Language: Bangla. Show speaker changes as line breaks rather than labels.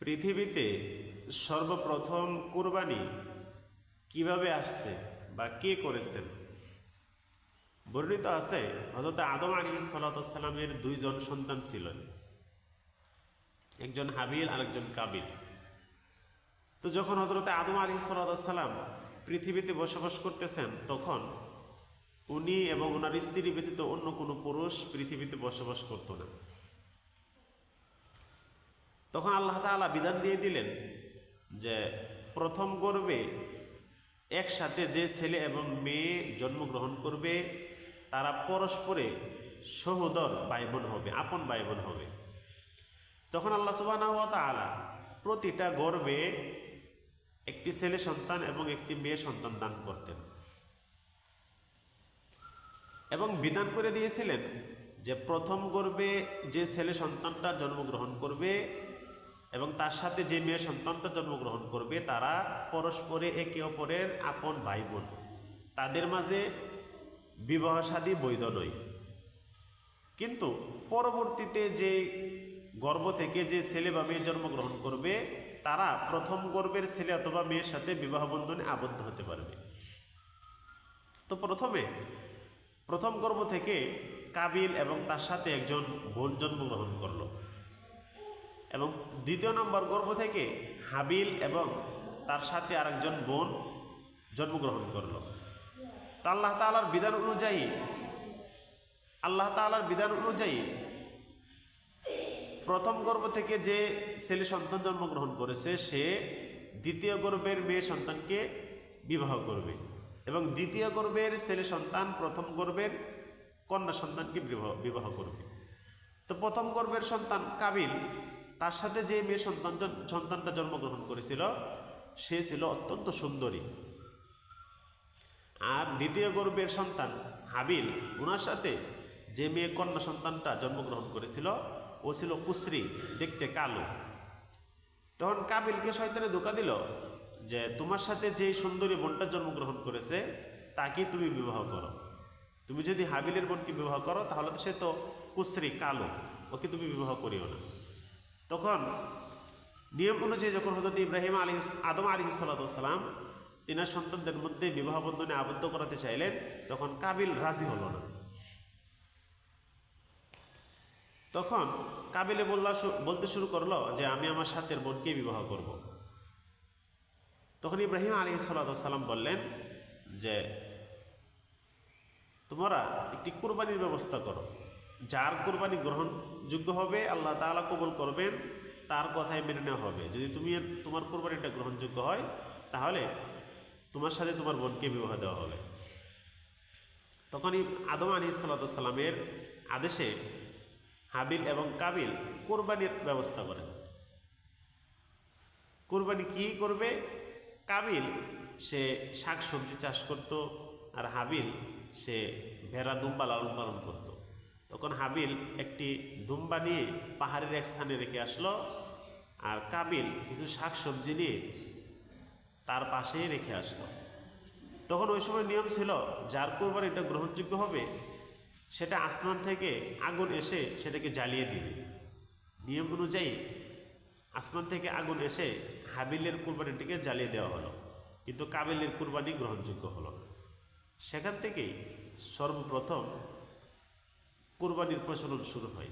পৃথিবীতে সর্বপ্রথম কুরবানি কীভাবে আসছে বা কে করেছেন? বর্ণিত আছে হজরত আদম আলী সালাতামের দুইজন সন্তান ছিলেন একজন হাবিল আর একজন কাবিল। তো যখন হজরত আদম আলী সালাতাম পৃথিবীতে বসবাস করতেছেন, তখন উনি এবং ওনার স্ত্রী ব্যতীত অন্য কোনো পুরুষ পৃথিবীতে বসবাস করতো না। তখন আল্লাহ তাআলা বিধান দিয়ে দিলেন যে প্রথম গর্বে একসাথে যে ছেলে এবং মেয়ে জন্মগ্রহণ করবে, তারা পরস্পরে সহোদর ভাই বোন হবে, আপন ভাই বোন হবে। তখন আল্লাহ সুবাহ তাআলা প্রতিটা গর্বে একটি ছেলে সন্তান এবং একটি মেয়ে সন্তান দান করতেন। এবং বিধান করে দিয়েছিলেন যে প্রথম গর্বে যে ছেলে সন্তানটা জন্মগ্রহণ করবে এবং তার সাথে যে মেয়ে সন্তানটা জন্মগ্রহণ করবে, তারা পরস্পরে একে অপরের আপন ভাই বোন তাদের মাঝে বিবাহ সাদী বৈধ নয়। কিন্তু পরবর্তীতে যে গর্ব থেকে যে ছেলে বা মেয়ে জন্মগ্রহণ করবে, তারা প্রথম গর্বের ছেলে অথবা মেয়ের সাথে বিবাহ বন্ধনে আবদ্ধ হতে পারবে। তো প্রথমে, প্রথম গর্ব থেকে কাবিল এবং তার সাথে একজন বোন জন্মগ্রহণ করল। এবং দ্বিতীয় নম্বর গর্ভ থেকে হাবিল এবং তার সাথে আরেকজন বোন জন্মগ্রহণ করল। তা আল্লাহ তালার বিধান অনুযায়ী, আল্লাহ তালার বিধান অনুযায়ী প্রথম গর্ভ থেকে যে ছেলে সন্তান জন্মগ্রহণ করেছে, সে দ্বিতীয় গর্ভের মেয়ে সন্তানকে বিবাহ করবে এবং দ্বিতীয় গর্ভের ছেলে সন্তান প্রথম গর্ভের কন্যা সন্তানকে বিবাহ করবে। তো প্রথম গর্ভের সন্তান কাবিল তার সাথে যে মেয়ে সন্তান সন্তানটা জন্মগ্রহণ করেছিল, সে ছিল অত্যন্ত সুন্দরী। আর দ্বিতীয় গর্বের সন্তান হাবিল ওনার সাথে যে মেয়ে কন্যা সন্তানটা জন্মগ্রহণ করেছিল, ও ছিল কুশ্রী, দেখতে কালো। তখন কাবিলকে শয়তানে ধোকা দিল যে, তোমার সাথে যে সুন্দরী বোনটা জন্মগ্রহণ করেছে, তাকেই তুমি বিবাহ করো। তুমি যদি হাবিলের বোনকে বিবাহ করো, তাহলে তো সে তো কুশ্রী, কালো। ওকে তুমি বিবাহ করিও না। তখন নিয়ম অনুযায়ী যখন হজরত ইব্রাহিম আলী আদম আলী সাল্লাম তিনার সন্তানদের মধ্যে বিবাহ বন্ধনে আবদ্ধ করাতে চাইলেন, তখন কাবিল রাজি হলো না তখন কাবিলে বললা বলতে শুরু করল যে, আমি আমার সাথের বোনকে বিবাহ করব। তখন ইব্রাহিম আলী সাল্লাম বললেন যে, তোমরা একটি কোরবানির ব্যবস্থা করো যার কোরবানি গ্রহণযোগ্য হবে, আল্লাহ তাআলা কবুল করবেন, তার কথাই মেনে নেওয়া হবে। যদি তুমি তোমার কোরবানিটা গ্রহণযোগ্য হয়, তাহলে তোমার সাথে তোমার বোনকে বিবাহ দেওয়া হবে। তখনই আদম আলী সাল্লামের আদেশে হাবিল এবং কাবিল কোরবানির ব্যবস্থা করেন। কোরবানি কি করবে? কাবিল, সে শাক সবজি চাষ করত, আর হাবিল, সে ভেড়া দুম্বা লালন পালন করত। তখন হাবিল একটি দুম্বা নিয়ে পাহাড়ের এক স্থানে রেখে আসলো আর কাবিল কিছু শাক সবজি নিয়ে তার পাশেই রেখে আসলো। তখন ওই সময় নিয়ম ছিল, যার কোরবানিটা গ্রহণযোগ্য হবে, সেটা আসমান থেকে আগুন এসে সেটাকে জ্বালিয়ে দিবে। নিয়ম অনুযায়ী আসমান থেকে আগুন এসে হাবিলের কুরবানিটিকে জ্বালিয়ে দেওয়া হলো। কিন্তু কাবিলের কুরবানি গ্রহণযোগ্য হলো সেখান থেকেই সর্বপ্রথম কুরবানির প্রচলন শুরু হয়।